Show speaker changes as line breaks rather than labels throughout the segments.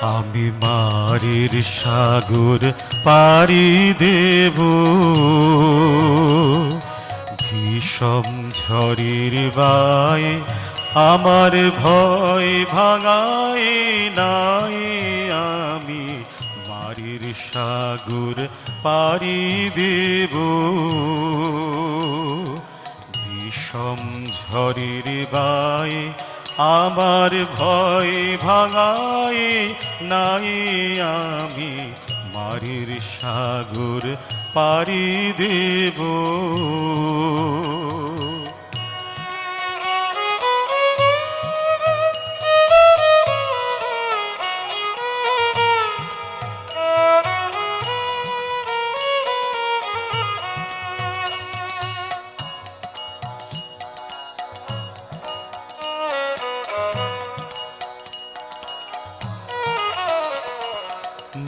আমি মারির সাগর পারি দেব। ভীষণ ঝড়ের বাই আমার ভয় ভাঙায় নাই আমি মারির সাগর পারি দেব। বিষম ঝড়ের বায়ে আমার ভয় ভাঙাই নাই আমি মারির সাগর পারি দেব।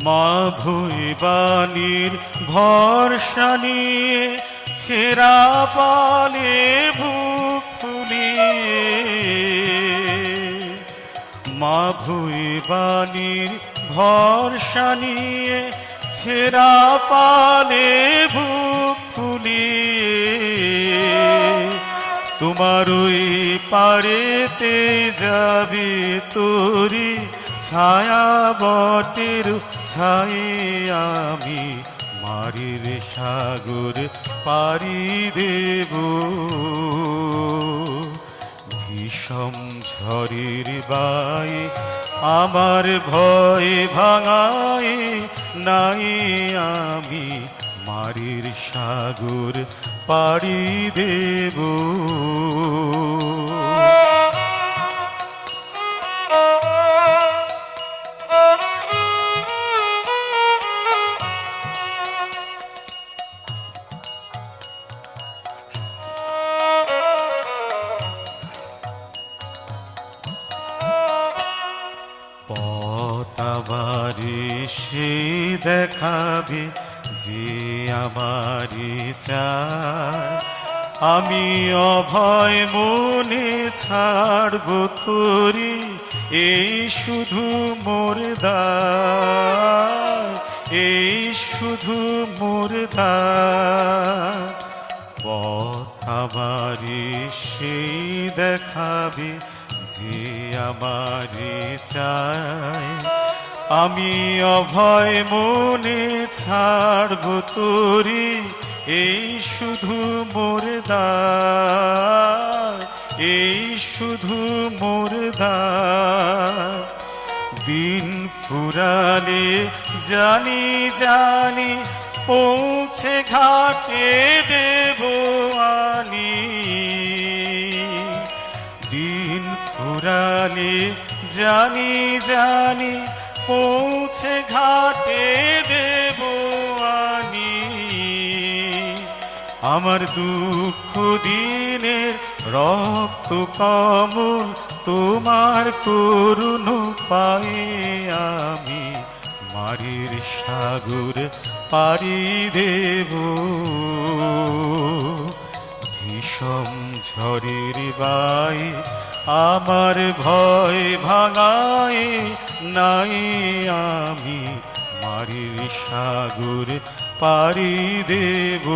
মা ভুইবানির ভরসা নিয়ে, ছেঁড়া পালে ফুলিয়ে। মা ভুইবানির ভরসা নিয়ে, ছেঁড়া পালে ফুলিয়ে। তোমার ওই পাড়েতে যাবে তোরি ছায়া বটের ছায়ে আমি মারির সাগর পারি দেব। ভীষণ ঝড়ের বাই আমার ভয় ভাঙায় নাই আমি মারির সাগর পাড়ি দেব। পতাবারে সে দেখাবে যে আমারে চায় আমি অভয় মনে ছাড়ব তোরে এই শুধু মোর এই শুধু মোর পথ পথাবারে সেই দেখাবে যে আমারে চায় আমি অভয় মনে ছাড়ব তোরে, এই শুধু মোর এই শুধু মোর দিন ফুরালে জানি জানি পৌঁছে ঘাটে দেব আনি। দিন ফুরালে জানি জানি পৌঁছে ঘাটে দেব আনি আমার দুঃখ দিনের রক্ত কমল, তোমার করুণ পায়ে আমি মারির সাগর পারি দেব। ভীষণ ঝড়ের বাই আমার ভয় ভাঙাই নাই আমি মারির সাগর পারি দেব।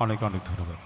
অনেক অনেক ধন্যবাদ।